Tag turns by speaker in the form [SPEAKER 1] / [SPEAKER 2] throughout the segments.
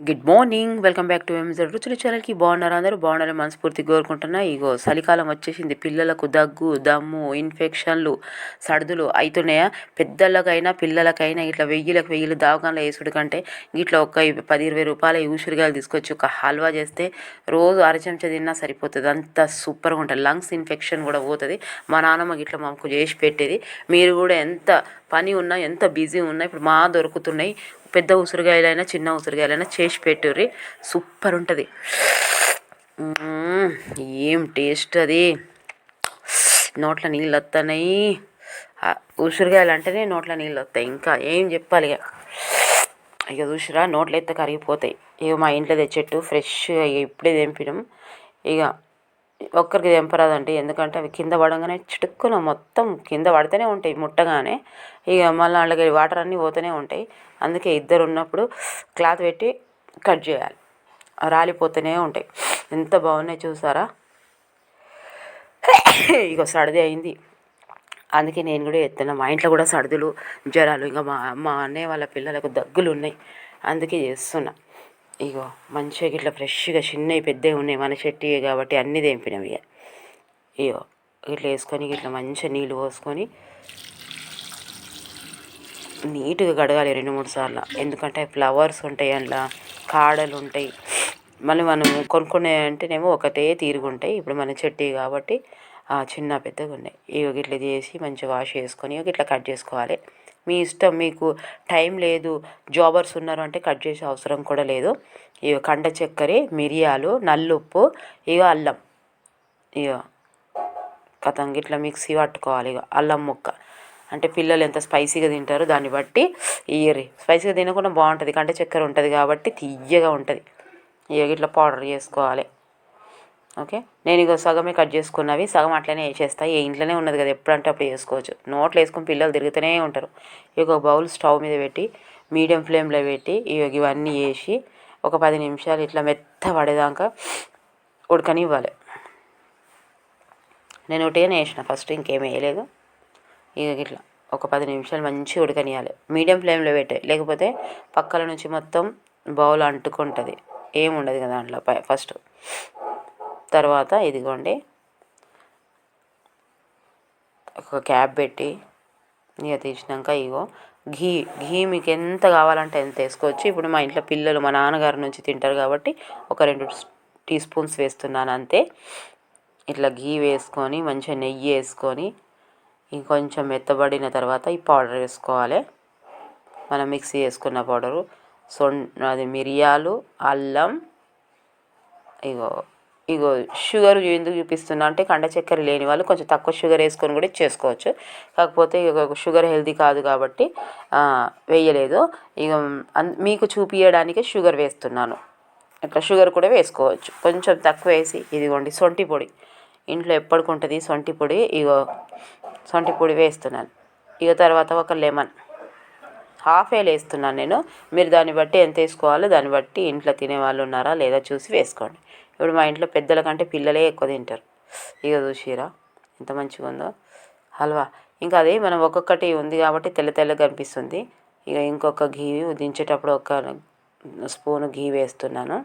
[SPEAKER 1] Good morning welcome back to MZ రుచుల ఛానల్కి బాగున్నారు అందరూ బాగున్నారు మనస్ఫూర్తి కోరుకుంటున్నా ఇగో చలికాలం వచ్చేసింది. పిల్లలకు దగ్గు దమ్ము ఇన్ఫెక్షన్లు సర్దులు అవుతున్నాయా పెద్దలకైనా పిల్లలకైనా ఇట్లా వెయ్యిలకు వెయ్యిలు దవాఖానలో వేసుడు కంటే ఇట్లా ఒక పది ఇరవై రూపాయల ఊసిరిగాయలు తీసుకొచ్చి ఒక హల్వా చేస్తే రోజు అరచెంచ తిన్నా సరిపోతుంది. అంత సూపర్గా ఉంటుంది. లంగ్స్ ఇన్ఫెక్షన్ కూడా పోతుంది. మా నాన్నమ్మ ఇట్లా మాకు చేసి పెట్టేది. మీరు కూడా ఎంత పని ఉన్నా ఎంత బిజీ ఉన్నా ఇప్పుడు మా దొరుకుతున్నాయి. పెద్ద ఉసిరికాయలైనా చిన్న ఉసిరికాయలైనా చేసి పెట్టుర్రి. సూపర్ ఉంటుంది. ఏం టేస్ట్ అది? నోట్లో నీళ్ళు వస్తున్నాయి ఉసిరికాయలు అంటేనే నోట్లో నీళ్ళు వస్తాయి ఇంకా ఏం చెప్పాలి ఇక ఇక చూసిరా నోట్లో అయితే కరిగిపోతాయి. ఇక మా ఇంట్లో తెచ్చెట్టు ఫ్రెష్గా ఇప్పుడే తెంపినాం. ఇక ఒక్కరికి తెంపరాదండి. ఎందుకంటే అవి కింద పడంగానే చిటుక్కున మొత్తం కింద పడితేనే ఉంటాయి ముట్టగానే. ఇక మళ్ళీ వాళ్ళకి వాటర్ అన్నీ పోతూనే ఉంటాయి. అందుకే ఇద్దరు ఉన్నప్పుడు క్లాత్ పెట్టి కట్ చేయాలి. రాలిపోతూనే ఉంటాయి. ఎంత బాగున్నాయి చూసారా? ఇక సర్ది అయింది. అందుకే నేను కూడా ఎత్తున్నా. మా ఇంట్లో కూడా సర్దులు జ్వరాలు. ఇంకా మా మా అన్నయ్య వాళ్ళ పిల్లలకు దగ్గులు ఉన్నాయి అందుకే చేస్తున్నా. ఇగో మంచిగా ఇట్లా ఫ్రెష్గా చిన్నవి పెద్దవి ఉన్నాయి మన చెట్టు కాబట్టి అన్నీ తెంపినవి ఇక ఇగో ఇట్లా వేసుకొని ఇట్లా మంచిగా నీళ్ళు పోసుకొని నీట్గా కడగాలి రెండు మూడు సార్లు. ఎందుకంటే ఫ్లవర్స్ ఉంటాయి అందులో కాడలు ఉంటాయి. మళ్ళీ మనం కొనుక్కునే అంటేనేమో ఒకటే తీరుగుంటాయి ఇప్పుడు మన చెట్టు కాబట్టి చిన్న పెద్దగా ఉన్నాయి ఇవి ఇట్లా చేసి మంచిగా వాష్ చేసుకొని ఇట్లా కట్ చేసుకోవాలి. మీ ఇష్టం మీకు టైం లేదు జాబర్స్ ఉన్నారు అంటే కట్ చేసే అవసరం కూడా లేదు. ఇక కండ చక్కెర మిరియాలు నల్లుప్పు ఇక అల్లం. ఇక కథం ఇట్లా మిక్సీ పట్టుకోవాలి ఇక అల్లం ముక్క. అంటే పిల్లలు ఎంత స్పైసీగా తింటారో దాన్ని బట్టి ఇయ్యరి. స్పైసీగా తినకుండా బాగుంటుంది. కంటే చక్కెర ఉంటుంది కాబట్టి తీయగా ఉంటుంది. ఇక ఇట్లా పౌడర్ చేసుకోవాలి. ఓకే? నేను ఇక సగమే కట్ చేసుకున్నవి సగం అట్లనే వేసేస్తా ఏ ఇంట్లోనే ఉన్నది కదా ఎప్పుడంటే అప్పుడు వేసుకోవచ్చు నోట్లు వేసుకుని పిల్లలు తిరుగుతూనే ఉంటారు. ఇక బౌల్ స్టవ్ మీద పెట్టి మీడియం ఫ్లేమ్లో పెట్టి ఇక ఇవన్నీ వేసి ఒక పది నిమిషాలు ఇట్లా మెత్త పడేదాకా ఉడకనివ్వాలి. నేను ఒకటిగానే వేసిన ఫస్ట్ ఇంకేం వేయలేదు. ఇక ఇట్లా ఒక పది నిమిషాలు మంచిగా ఉడకనియాలి మీడియం ఫ్లేమ్లో పెట్టే లేకపోతే పక్కల నుంచి మొత్తం బౌల్ అంటుకుంటుంది. ఏముండదు కదా దాంట్లో ఫస్ట్. తర్వాత ఇదిగోండి. ఒక క్యాప్ పెట్టి ఇక తీసినాక ఇగో ఘీ ఘీ మీకు ఎంత కావాలంటే ఎంత వేసుకోవచ్చు. ఇప్పుడు మా ఇంట్లో పిల్లలు మా నాన్నగారి నుంచి తింటారు కాబట్టి ఒక రెండు టీ స్పూన్స్ వేస్తున్నాను అంతే. ఇట్లా ఘీ వేసుకొని మంచిగా నెయ్యి వేసుకొని ఇంకొంచెం మెత్తబడిన తర్వాత ఈ పౌడర్ వేసుకోవాలి. మనం మిక్సీ వేసుకున్న పౌడరు సొన్ అది మిరియాలు అల్లం ఇగో ఇగో షుగర్ ఎందుకు చూపిస్తున్నా అంటే కండ చక్కెర లేని వాళ్ళు కొంచెం తక్కువ షుగర్ వేసుకొని కూడా చేసుకోవచ్చు. కాకపోతే ఇక షుగర్ హెల్దీ కాదు కాబట్టి వేయలేదు. ఇక మీకు చూపించడానికి షుగర్ వేస్తున్నాను. ఇట్లా షుగర్ కూడా వేసుకోవచ్చు. కొంచెం తక్కువ వేసి ఇదిగోండి సొంటి పొడి. ఇంట్లో ఎప్పటికి ఉంటుంది సొంటి పొడి ఇగో సొంటి పొడి వేస్తున్నాను. ఇక తర్వాత ఒక లెమన్. హాఫ్ వేలు వేస్తున్నాను నేను. మీరు దాన్ని బట్టి ఎంత వేసుకోవాలో దాన్ని బట్టి ఇంట్లో తినే వాళ్ళు ఉన్నారా లేదా చూసి వేసుకోండి. ఇప్పుడు మా ఇంట్లో పెద్దల కంటే పిల్లలే ఎక్కువ తింటారు. ఇక చూసిరా ఎంత మంచిగా ఉందో. హల్వా. ఇంకా అదే మనం ఒక్కొక్కటి ఉంది కాబట్టి తెల్ల తెల్లగా కనిపిస్తుంది ఇక ఇంకొక ఘీ దించేటప్పుడు ఒక స్పూన్ ఘీ వేస్తున్నాను.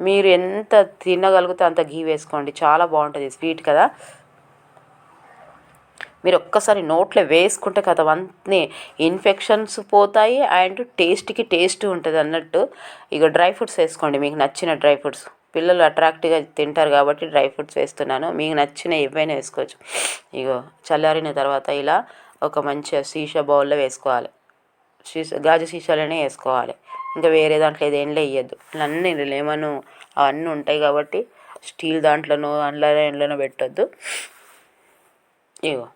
[SPEAKER 1] మీరు ఎంత తినగలిగితే అంత ఘీ వేసుకోండి. చాలా బాగుంటుంది. స్వీట్ కదా. మీరు ఒక్కసారి నోట్లో వేసుకుంటే కదా అన్నీ ఇన్ఫెక్షన్స్ పోతాయి అండ్ టేస్ట్కి టేస్ట్ ఉంటుంది అన్నట్టు. ఇక డ్రై ఫ్రూట్స్ వేసుకోండి. మీకు నచ్చిన డ్రై ఫ్రూట్స్. పిల్లలు అట్రాక్ట్గా తింటారు కాబట్టి డ్రై ఫ్రూట్స్ వేస్తున్నాను. మీకు నచ్చిన ఏవైనా వేసుకోవచ్చు. ఇగో చల్లారిన తర్వాత ఇలా ఒక మంచి సీసా బౌల్లో వేసుకోవాలి. సీసా గాజు సీసాలోనే వేసుకోవాలి. ఇంకా వేరే దాంట్లో ఏదేంలో వేయద్దు అన్నీ లెమన్ అవన్నీ ఉంటాయి కాబట్టి స్టీల్ దాంట్లోనో అందులో ఎండ్లోనో పెట్టొద్దు. ఇగో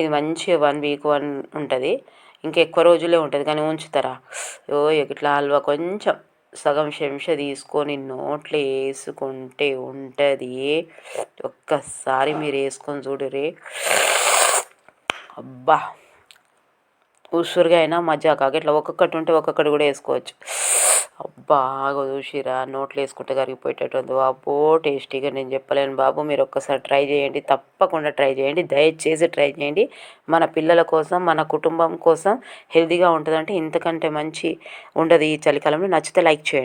[SPEAKER 1] ఇది మంచి వన్ వీక్ వన్ ఉంటుంది. ఇంకా ఎక్కువ రోజులే ఉంటుంది కానీ ఉంచుతారా? ఓ ఇట్లా హల్వా కొంచెం సగం చెంచ తీసుకొని నోట్లో వేసుకుంటే ఉంటుంది. ఒక్కసారి మీరు వేసుకొని చూడరే అబ్బా! ఉసురుగా అయినా మజ్జిగ ఇట్లా ఒక్కొక్కటి ఉంటే ఒక్కొక్కటి కూడా వేసుకోవచ్చు. అబ్బా చూసిరా నోట్లు వేసుకుంటే కరిగిపోయేటట్టు ఉంది అబ్బో టేస్టీగా నేను చెప్పలేను బాబు. మీరు ఒక్కసారి ట్రై చేయండి తప్పకుండా ట్రై చేయండి. దయచేసి ట్రై చేయండి. మన పిల్లల కోసం మన కుటుంబం కోసం హెల్తీగా ఉంటుందంటే ఇంతకంటే మంచి ఉండదు ఈ చలికాలంలో. నచ్చితే లైక్ చేయండి.